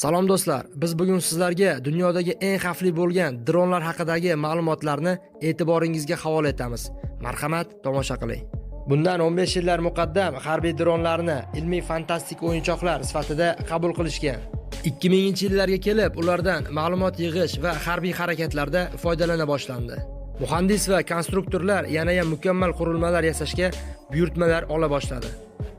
Salom do'stlar, biz bugun sizlarga dunyodagi eng xavfli bo'lgan dronlar haqidagi ma'lumotlarni e'tiboringizga havola etamiz. Marhamat, tomosha qiling. Bundan 15 yillar muqaddam harbiy dronlarni ilmiy fantastik o'yinchoqlar sifatida qabul qilishgan. 2000-yillarga kelib ulardan ma'lumot yig'ish va harbiy harakatlarda foydalana boshlandi. Muhandis va konstruktorlar yanayam mukammal qurilmalar yasashga buyurtmalar ola boshladi.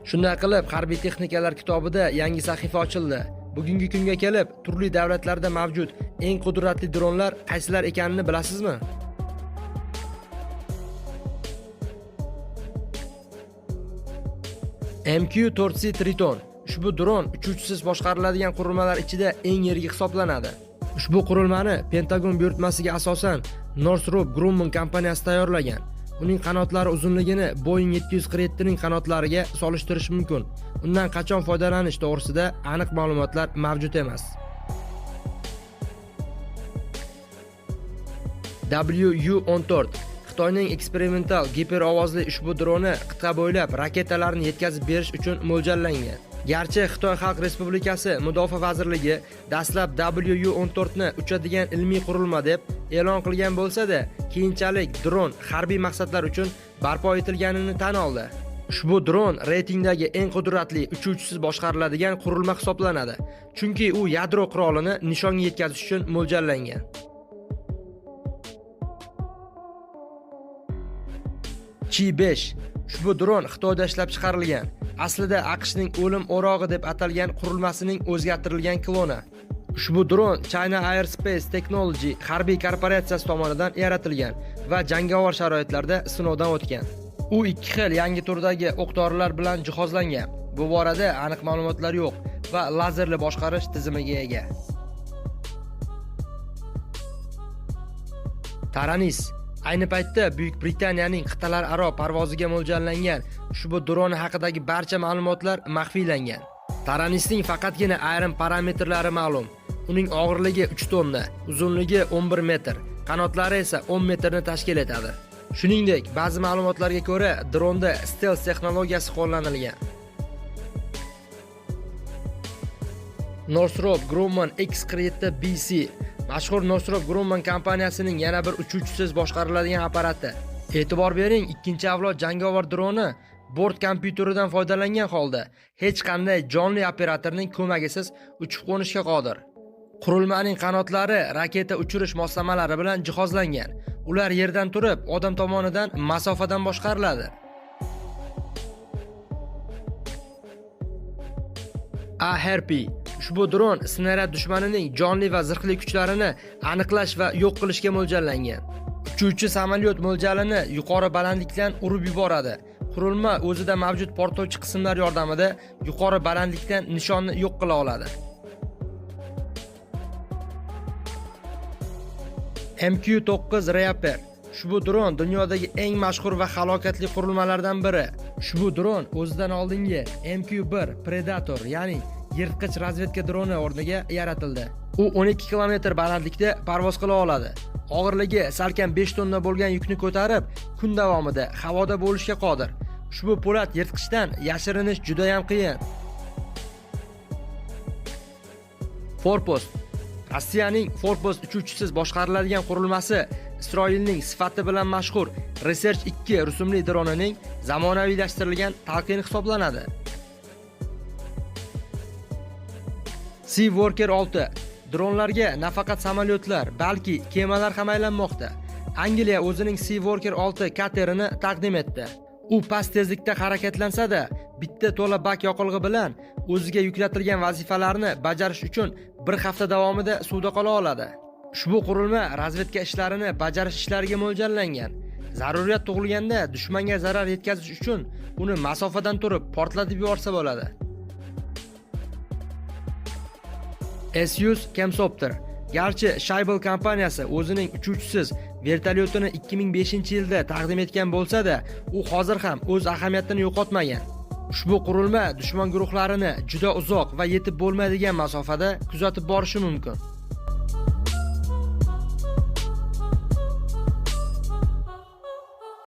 Shunday qilib, harbiy texnikalar kitobida yangi sahifa ochildi. Bugungi kunga kelib, turli davlatlarda mavjud eng qudratli dronlar qaysilar ekanini bilasizmi? MQ-4C Triton ushbu dron uchuvchisiz boshqariladigan qurilmalar ichida eng yirik hisoblanadi. Ushbu qurilmani Pentagon buyurtmasiga asosan Northrop Grumman kompaniyasi tayyorlagan. Uning qanotlari uzunligini Boeing 747 ning qanotlariga solishtirish mumkin. Undan qachon foydalanish to'g'risida aniq ma'lumotlar mavjud emas. WU-14 Xitoyning eksperimental giperovozli ushbu droni qit'a bo'ylab raketalarni yetkazib berish uchun mo'ljallangan. Garchi Xitoy Xalq Respublikasi Mudofaa vazirligi dastlab WU-14 ni uchadigan ilmiy qurilma deb e'lon qilgan bo'lsa-da, keyinchalik dron harbiy maqsadlar uchun barpo etilganini tan oldi. Ushbu dron reytingdagi eng qudratli uchuvchisiz boshqariladigan qurilma hisoblanadi, chunki u yadro qurolini nishonga yetkazish uchun mo'ljallangan. Chi-5 ushbu dron Xitoyda ishlab chiqarilgan. Aslida AQShning o'lim o'rog'i deb atalgan qurilmasining o'zgartirilgan kloni. Ushbu dron China Aerospace Technology harbiy korporatsiyasi tomonidan yaratilgan va jangovar sharoitlarda sinovdan o'tgan. U ikki xil yangi turdagi o'q-dorilar bilan jihozlangan. Bu borada aniq ma'lumotlar yo'q va lazerli boshqarish tizimiga ega. Taranis Ayni paytda Buyuk Britaniyaning qit'alararo parvoziga mo'ljallangan ushbu dron haqidagi barcha ma'lumotlar maxfiylangan. Taranisning faqatgina ayrim parametrlari ma'lum. Uning og'irligi 3 tonna, uzunligi 11 metr, qanotlari esa 10 metrni tashkil etadi. Shuningdek, ba'zi ma'lumotlarga ko'ra, dronda stealth texnologiyasi qo'llanilgan. Northrop Grumman X-47BC mashhur Northrop Grumman kompaniyasining yana bir uchuvchisiz boshqariladigan apparati. E'tibor bering, ikkinchi avlod jangovar droni bort kompyuteridan foydalangan holda hech qanday jonli operatorning ko'magisiz uchib qo'nishga qodir. Qurilmaning qanotlari raketa uchirish moslamalari bilan jihozlangan. Ular yerdan turib, odam tomonidan masofadan boshqariladi. A-Harpy ushbu dron snaryad dushmanining jonli va zirhli kuchlarini aniqlash va yo'q qilishga mo'ljallangan. Uchuvchi samolyot mo'ljalini yuqori balandlikdan urib yuboradi. Qurilma o'zida mavjud portlovchi qismlar yordamida yuqori balandlikdan nishonni yo'q qila oladi. MQ-9 Reaper Ushbu dron dunyodagi eng mashhur va halokatli qurilmalardan biri. Ushbu dron o'zidan oldingi MQ-1 Predator, ya'ni yirtqich razvedka droni o'rniga yaratildi. U 12 kilometr balandlikda parvoz qila oladi. Og'irligi salkam 5 tonna bo'lgan yukni ko'tarib, kun davomida havoda bo'lishga qodir. Ushbu po'lat yirtqichdan yashirinish juda ham qiyin. Forpost Rossiyaning Forpost uchuvchisiz boshqariladigan qurilmasi Isroilning sifati bilan mashhur Research 2 rusumli dronining zamonaviylashtirilgan talqini hisoblanadi. Sea Worker 6 dronlarga nafaqat samolyotlar, balki kemalar ham aylanmoqda. Angliya o'zining Sea Worker 6 katerini taqdim etdi. U past tezlikda harakatlansa-da, bitta to'la bak yoqilg'i bilan o'ziga yuklatilgan vazifalarni bajarish uchun bir hafta davomida suvda qola oladi. Ushbu qurilma razvedka ishlarini bajarish ishlariga mo'ljallangan. Zaruriyat tug'ilganda dushmanga zarar yetkazish uchun uni masofadan turib portlatib yuborsa bo'ladi. s-100 kamsopter Garchi Shaybel kompaniyasi o'zining uchuvchisiz vertolyotini 2005-yilda taqdim etgan bo'lsa-da, u hozir ham o'z ahamiyatini yo'qotmagan. Ushbu qurilma dushman guruhlarini juda uzoq va yetib bo'lmaydigan masofada kuzatib borishi mumkin.